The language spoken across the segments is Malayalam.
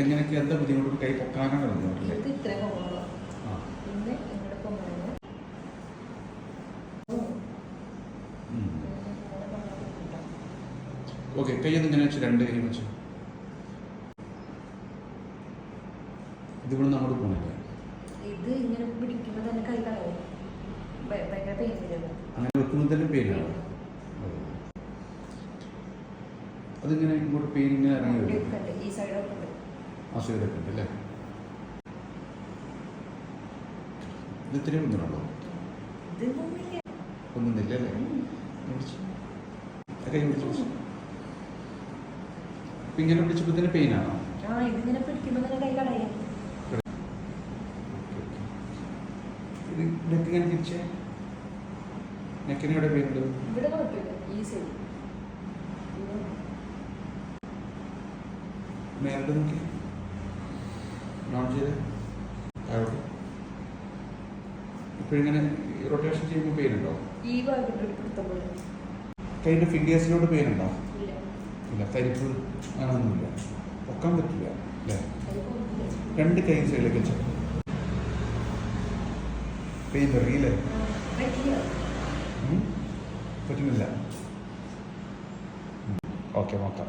എങ്ങനെയൊക്കെ എന്താ ബുദ്ധിമുട്ട്? കൈ പൊക്കാനാണ് ഇത് പോകുന്നത് ഓക്കെ കൈ ഒന്ന് ഇങ്ങനെ വെച്ചു രണ്ട് കൈ വെച്ച്. ഇതിവിടെ അങ്ങോട്ട് പോണില്ല? ഇത് ഇങ്ങനെ പിടിക്കുമ്പോൾ തന്നെ കൈ കളയും ഭയ- ഭയങ്കര പെയിൻ അങ്ങനെ വെക്കുമ്പോൾ തന്നെ പെയിനാണ് അതിങ്ങനെ ഇങ്ങോട്ട് പെയിൻ ഇങ്ങനെ ഇറങ്ങി ഈ സൈഡൊക്കെ ഉണ്ട് അല്ലേ ഇത് ഇത്തിരി ഇത് ഒന്നുമില്ല. അല്ലേ കൈ പിടിച്ച് പിടിച്ച്. ഇങ്ങനെ പിടിച്ചപ്പോൾ തന്നെ പെയിനാണോ ഇത് നെക്ക് ഇങ്ങനെ തിരിച്ചേ? നെക്കിന് ഇവിടെ ഉണ്ട്? ഇവിടെ കുഴപ്പമില്ല. ഈ സൈഡ് മേലോട്ട് നോക്കി നോൺ ചെയ്ത്? താഴോട്ട് ഇപ്പോഴിങ്ങനെ റൊട്ടേഷൻ ചെയ്യുമ്പോൾ പെയിൻ ഉണ്ടോ കൈന്റെ ഫിംഗേഴ്സിലോട്ട് പെയിൻ ഉണ്ടോ ഇല്ല. തരിപ്പ് അങ്ങനൊന്നുമില്ല. പൊക്കാൻ പറ്റില്ല അല്ലേ? രണ്ട് കൈ സൈഡിലേക്ക് വെച്ചു. പെയിൻ തുടങ്ങിയില്ലേ? പറ്റുന്നില്ല. ഓക്കെ നോക്കാം.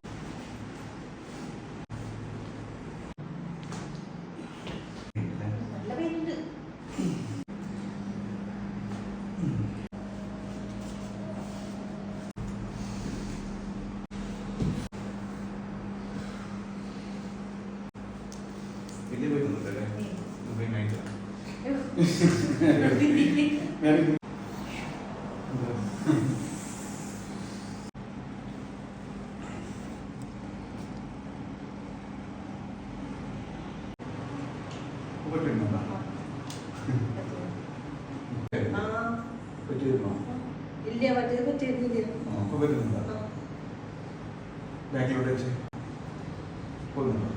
വലിയ വരുന്നുണ്ടല്ലേ ആ പറ്റിയിരുന്നോ? ഇല്ല മറ്റേത് പറ്റിയിരുന്നില്ല. ബാക്കിലോട്ട് പോകുന്നുണ്ടോ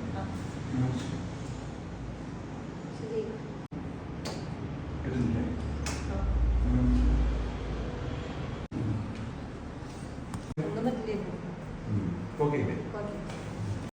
ഒന്നും പറ്റില്ലായിരുന്നു ഓക്കെ ഇല്ലേ ഓക്കെ